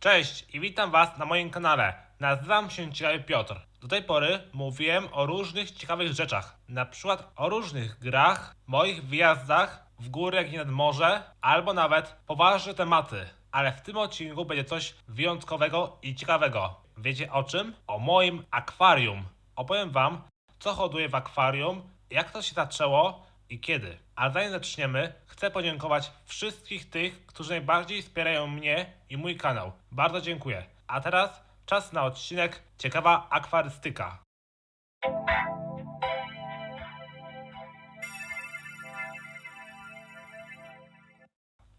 Cześć i witam Was na moim kanale. Nazywam się Ciekawy Piotr. Do tej pory mówiłem o różnych ciekawych rzeczach. Na przykład o różnych grach, moich wyjazdach w jak i nad morze, albo nawet poważne tematy. Ale w tym odcinku będzie coś wyjątkowego i ciekawego. Wiecie o czym? O moim akwarium. Opowiem Wam, co hoduję w akwarium, jak to się zaczęło i kiedy. A zanim zaczniemy, chcę podziękować wszystkich tych, którzy najbardziej wspierają mnie i mój kanał. Bardzo dziękuję. A teraz czas na odcinek Ciekawa akwarystyka.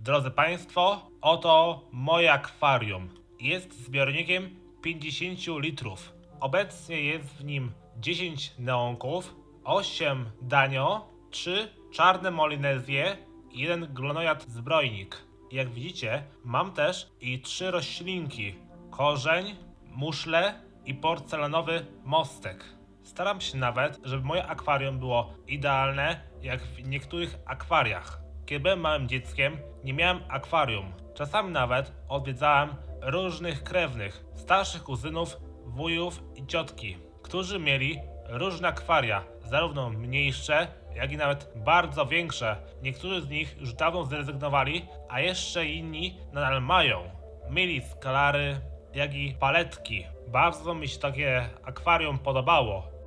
Drodzy Państwo, oto moje akwarium. Jest zbiornikiem 50 litrów. Obecnie jest w nim 10 neonków, 8 danio, 3 czarne molinezje i jeden glonojad zbrojnik. Jak widzicie, mam też i 3 roślinki. Korzeń, muszle i porcelanowy mostek. Staram się nawet, żeby moje akwarium było idealne, jak w niektórych akwariach. Kiedy byłem małym dzieckiem, nie miałem akwarium. Czasami nawet odwiedzałem różnych krewnych, starszych kuzynów, wujów i ciotki, którzy mieli różne akwaria, zarówno mniejsze, jak i nawet bardzo większe. Niektórzy z nich już dawno zrezygnowali, a jeszcze inni nadal mają. Mieli skalary, jak i paletki. Bardzo mi się takie akwarium podobało.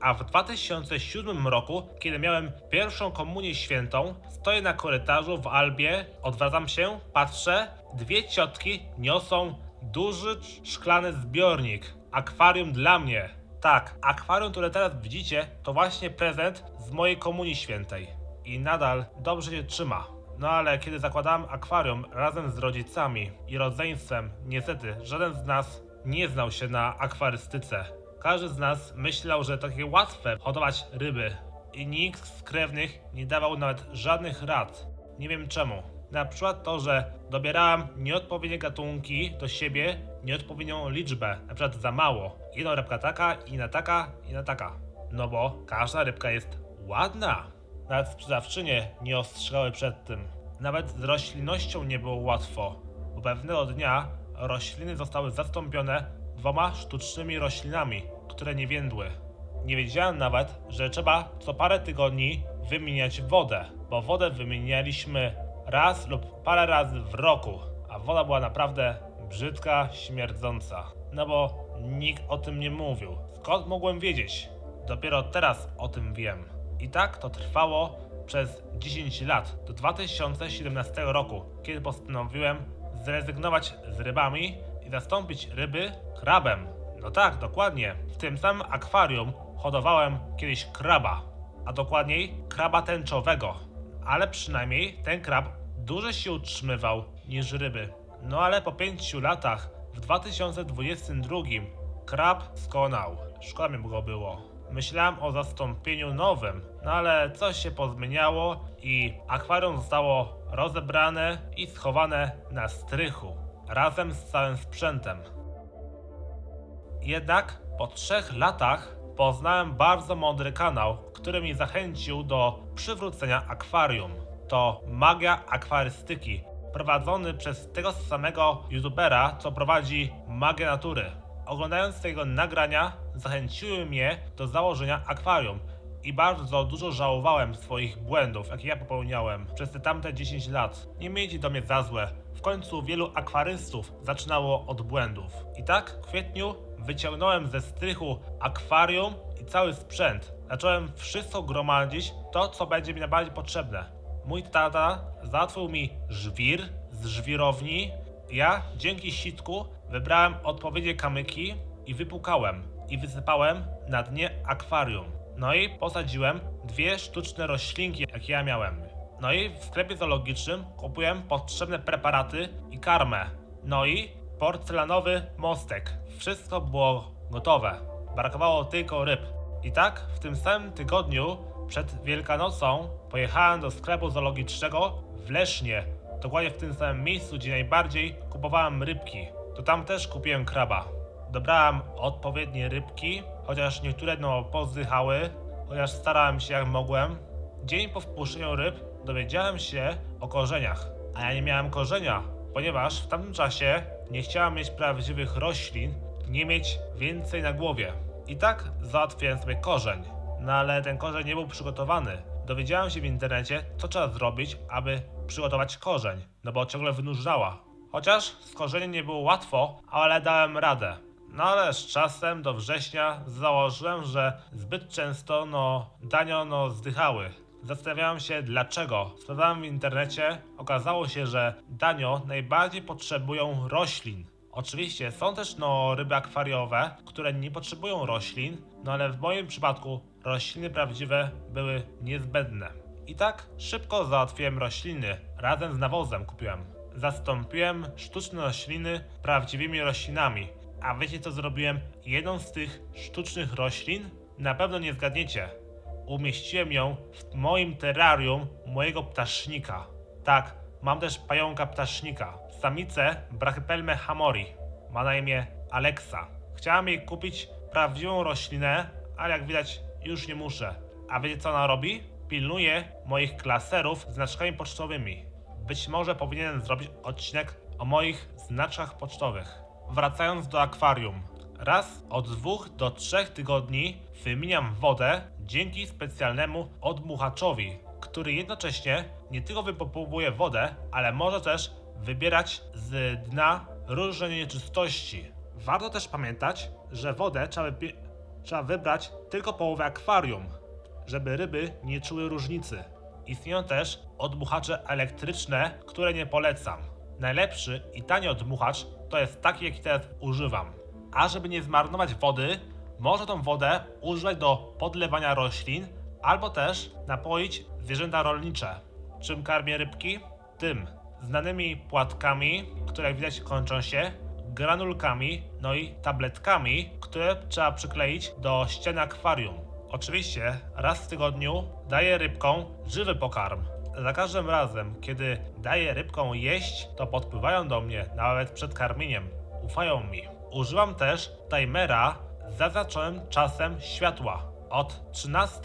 A w 2007 roku, kiedy miałem pierwszą komunię świętą, stoję na korytarzu w Albie, odwracam się, patrzę, dwie ciotki niosą duży szklany zbiornik. Akwarium dla mnie. Tak, akwarium, które teraz widzicie, to właśnie prezent z mojej komunii świętej. I nadal dobrze się trzyma. No ale kiedy zakładałem akwarium razem z rodzicami i rodzeństwem, niestety żaden z nas nie znał się na akwarystyce. Każdy z nas myślał, że takie łatwe hodować ryby i nikt z krewnych nie dawał nawet żadnych rad. Nie wiem czemu. Na przykład to, że dobierałem nieodpowiednie gatunki do siebie, nieodpowiednią liczbę, na przykład za mało. Jedna rybka taka, inna taka, inna taka. No bo każda rybka jest ładna. Nawet sprzedawczynie nie ostrzegały przed tym. Nawet z roślinnością nie było łatwo, bo pewnego dnia rośliny zostały zastąpione dwoma sztucznymi roślinami, które nie więdły. Nie wiedziałem nawet, że trzeba co parę tygodni wymieniać wodę, bo wodę wymienialiśmy raz lub parę razy w roku, a woda była naprawdę brzydka, śmierdząca. No bo nikt o tym nie mówił. Skąd mogłem wiedzieć? Dopiero teraz o tym wiem. I tak to trwało przez 10 lat, do 2017 roku, kiedy postanowiłem zrezygnować z rybami i zastąpić ryby krabem. No tak, dokładnie. W tym samym akwarium hodowałem kiedyś kraba, a dokładniej kraba tęczowego. Ale przynajmniej ten krab dłużej się utrzymywał niż ryby. No ale po 5 latach, w 2022, krab skonał. Szkoda mi go było. Myślałem o zastąpieniu nowym, no ale coś się pozmieniało i akwarium zostało rozebrane i schowane na strychu razem z całym sprzętem. Jednak po trzech latach poznałem bardzo mądry kanał, który mi zachęcił do przywrócenia akwarium. To Magia Akwarystyki, prowadzony przez tego samego youtubera, co prowadzi Magię Natury. Oglądając tego nagrania, zachęciły mnie do założenia akwarium i bardzo dużo żałowałem swoich błędów, jakie ja popełniałem przez te tamte 10 lat. Nie miejcie do mnie za złe. W końcu wielu akwarystów zaczynało od błędów. I tak w kwietniu wyciągnąłem ze strychu akwarium i cały sprzęt. Zacząłem wszystko gromadzić, to co będzie mi najbardziej potrzebne. Mój tata załatwił mi żwir z żwirowni. Ja dzięki sitku wybrałem odpowiednie kamyki i wypukałem i wysypałem na dnie akwarium. No i posadziłem dwie sztuczne roślinki, jakie ja miałem. No i w sklepie zoologicznym kupiłem potrzebne preparaty i karmę. No i porcelanowy mostek. Wszystko było gotowe. Brakowało tylko ryb. I tak w tym samym tygodniu przed Wielkanocą pojechałem do sklepu zoologicznego w Lesznie. Dokładnie w tym samym miejscu, gdzie najbardziej kupowałem rybki. To tam też kupiłem kraba. Dobrałem odpowiednie rybki, chociaż niektóre no pozdychały, chociaż starałem się jak mogłem. Dzień po wpuszczeniu ryb dowiedziałem się o korzeniach, a ja nie miałem korzenia. ponieważ w tamtym czasie nie chciałem mieć prawdziwych roślin, nie mieć więcej na głowie. I tak załatwiłem sobie korzeń. No ale ten korzeń nie był przygotowany. Dowiedziałem się w internecie, co trzeba zrobić, aby przygotować korzeń, no bo ciągle wynurzała. Chociaż z korzeniem nie było łatwo, ale dałem radę. No ale z czasem do września założyłem, że zbyt często no danio no zdychały. Zastanawiałem się dlaczego. Sprawdzałem w internecie, okazało się, że danio najbardziej potrzebują roślin. Oczywiście są też no ryby akwariowe, które nie potrzebują roślin, no ale w moim przypadku rośliny prawdziwe były niezbędne. I tak szybko załatwiłem rośliny, razem z nawozem kupiłem. Zastąpiłem sztuczne rośliny prawdziwymi roślinami. A wiecie co zrobiłem? Jedną z tych sztucznych roślin? Na pewno nie zgadniecie. Umieściłem ją w moim terrarium mojego ptasznika. Tak, mam też pająka ptasznika. Samicę Brachypelme hamori. Ma na imię Alexa. Chciałem jej kupić prawdziwą roślinę, ale jak widać już nie muszę. A wiecie co ona robi? Pilnuje moich klaserów znaczkami pocztowymi. Być może powinienem zrobić odcinek o moich znaczkach pocztowych. Wracając do akwarium. Raz od dwóch do trzech tygodni wymieniam wodę dzięki specjalnemu odmuchaczowi, który jednocześnie nie tylko wypompowuje wodę, ale może też wybierać z dna różne nieczystości. Warto też pamiętać, że wodę trzeba, trzeba wybrać tylko połowę akwarium, żeby ryby nie czuły różnicy. Istnieją też odmuchacze elektryczne, które nie polecam. Najlepszy i tani odmuchacz to jest taki, jaki teraz używam. A żeby nie zmarnować wody, można tą wodę używać do podlewania roślin albo też napoić zwierzęta rolnicze. Czym karmię rybki? Tym. Znanymi płatkami, które jak widać kończą się, granulkami, no i tabletkami, które trzeba przykleić do ściany akwarium. Oczywiście raz w tygodniu daję rybkom żywy pokarm. Za każdym razem, kiedy daję rybkom jeść, to podpływają do mnie nawet przed karmieniem. Ufają mi. Używam też timera z zaznaczonym czasem światła. Od 13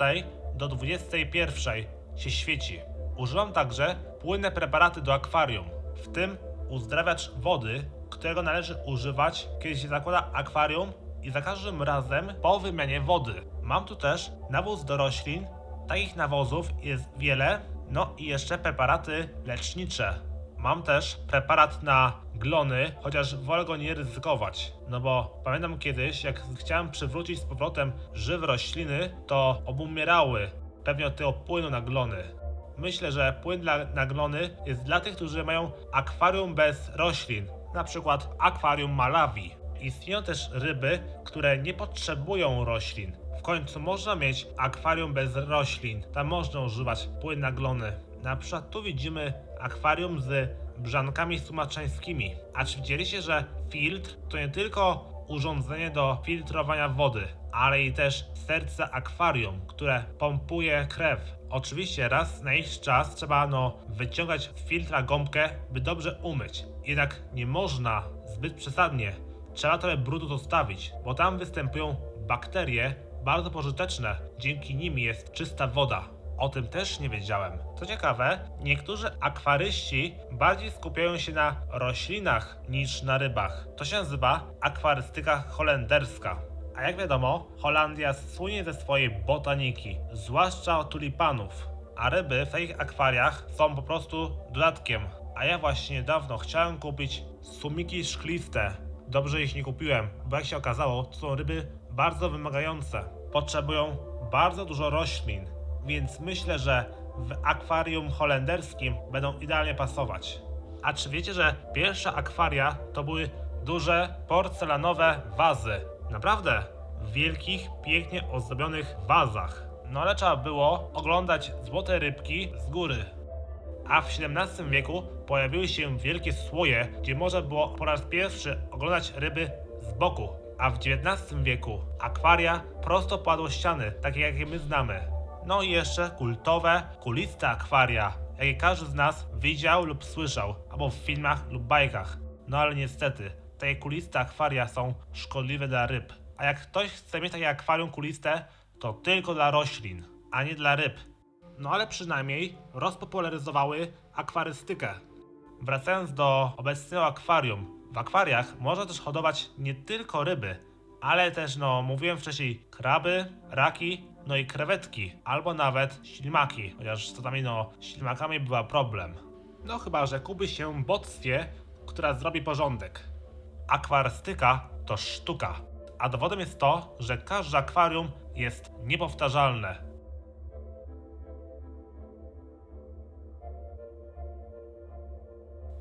do 21 się świeci. Używam także płynne preparaty do akwarium, w tym uzdrawiacz wody, którego należy używać, kiedy się zakłada akwarium i za każdym razem po wymianie wody. Mam tu też nawóz do roślin. Takich nawozów jest wiele. No i jeszcze preparaty lecznicze. Mam też preparat na glony, chociaż wolę go nie ryzykować. No bo pamiętam kiedyś, jak chciałem przywrócić z powrotem żywe rośliny, to obumierały pewnie od tego płynu na glony. Myślę, że płyn dla, na glony jest dla tych, którzy mają akwarium bez roślin, na przykład akwarium Malawi. Istnieją też ryby, które nie potrzebują roślin. W końcu można mieć akwarium bez roślin. Tam można używać płyn na glony. Na przykład tu widzimy akwarium z brzankami sumaczańskimi. A czy widzieliście, że filtr to nie tylko urządzenie do filtrowania wody, ale i też serce akwarium, które pompuje krew. Oczywiście raz na jakiś czas trzeba no wyciągać z filtra gąbkę, by dobrze umyć. Jednak nie można zbyt przesadnie. Trzeba trochę brudu zostawić, bo tam występują bakterie bardzo pożyteczne. Dzięki nim jest czysta woda. O tym też nie wiedziałem. Co ciekawe, niektórzy akwaryści bardziej skupiają się na roślinach niż na rybach. To się nazywa akwarystyka holenderska. A jak wiadomo, Holandia słynie ze swojej botaniki, zwłaszcza tulipanów. A ryby w takich akwariach są po prostu dodatkiem. A ja właśnie niedawno chciałem kupić sumiki szkliste. Dobrze ich nie kupiłem, bo jak się okazało, to są ryby bardzo wymagające. Potrzebują bardzo dużo roślin, więc myślę, że w akwarium holenderskim będą idealnie pasować. A czy wiecie, że pierwsze akwaria to były duże porcelanowe wazy? Naprawdę, w wielkich, pięknie ozdobionych wazach. No ale trzeba było oglądać złote rybki z góry. A w XVII wieku pojawiły się wielkie słoje, gdzie można było po raz pierwszy oglądać ryby z boku. A w XIX wieku akwaria prosto padło ściany, takie jakie my znamy. No i jeszcze kultowe, kuliste akwaria, jakie każdy z nas widział lub słyszał, albo w filmach lub bajkach. No ale niestety, takie kuliste akwaria są szkodliwe dla ryb. A jak ktoś chce mieć takie akwarium kuliste, to tylko dla roślin, a nie dla ryb. No ale przynajmniej rozpopularyzowały akwarystykę. Wracając do obecnego akwarium. W akwariach można też hodować nie tylko ryby, ale też, no, mówiłem wcześniej, kraby, raki, no i krewetki, albo nawet ślimaki, chociaż czasami, no, ślimakami bywa problem. No chyba, że kupi się boctwie, która zrobi porządek. Akwarystyka to sztuka, a dowodem jest to, że każde akwarium jest niepowtarzalne.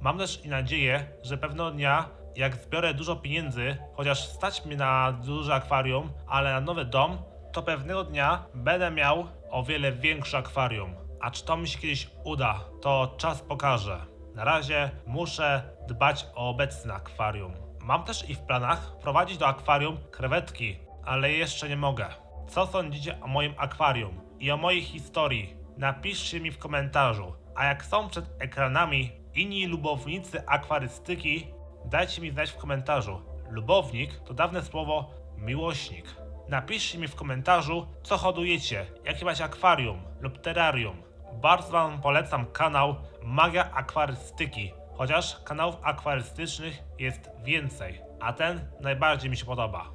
Mam też nadzieję, że pewnego dnia, jak zbiorę dużo pieniędzy, chociaż stać mnie na duże akwarium, ale na nowy dom, to pewnego dnia będę miał o wiele większe akwarium. A czy to mi się kiedyś uda, to czas pokaże. Na razie muszę dbać o obecne akwarium. Mam też i w planach wprowadzić do akwarium krewetki, ale jeszcze nie mogę. Co sądzicie o moim akwarium i o mojej historii? Napiszcie mi w komentarzu. A jak są przed ekranami inni lubownicy akwarystyki, dajcie mi znać w komentarzu. Lubownik to dawne słowo miłośnik. Napiszcie mi w komentarzu, co hodujecie, jakie macie akwarium lub terrarium. Bardzo Wam polecam kanał Magia Akwarystyki, chociaż kanałów akwarystycznych jest więcej, a ten najbardziej mi się podoba.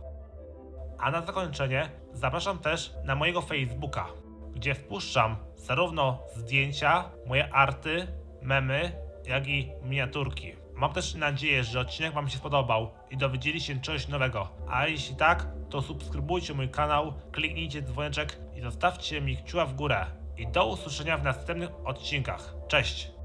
A na zakończenie zapraszam też na mojego Facebooka, gdzie wpuszczam zarówno zdjęcia, moje arty, memy, jak i miniaturki. Mam też nadzieję, że odcinek Wam się spodobał i dowiedzieli się czegoś nowego. A jeśli tak, to subskrybujcie mój kanał, kliknijcie dzwoneczek i zostawcie mi kciuka w górę. I do usłyszenia w następnych odcinkach. Cześć!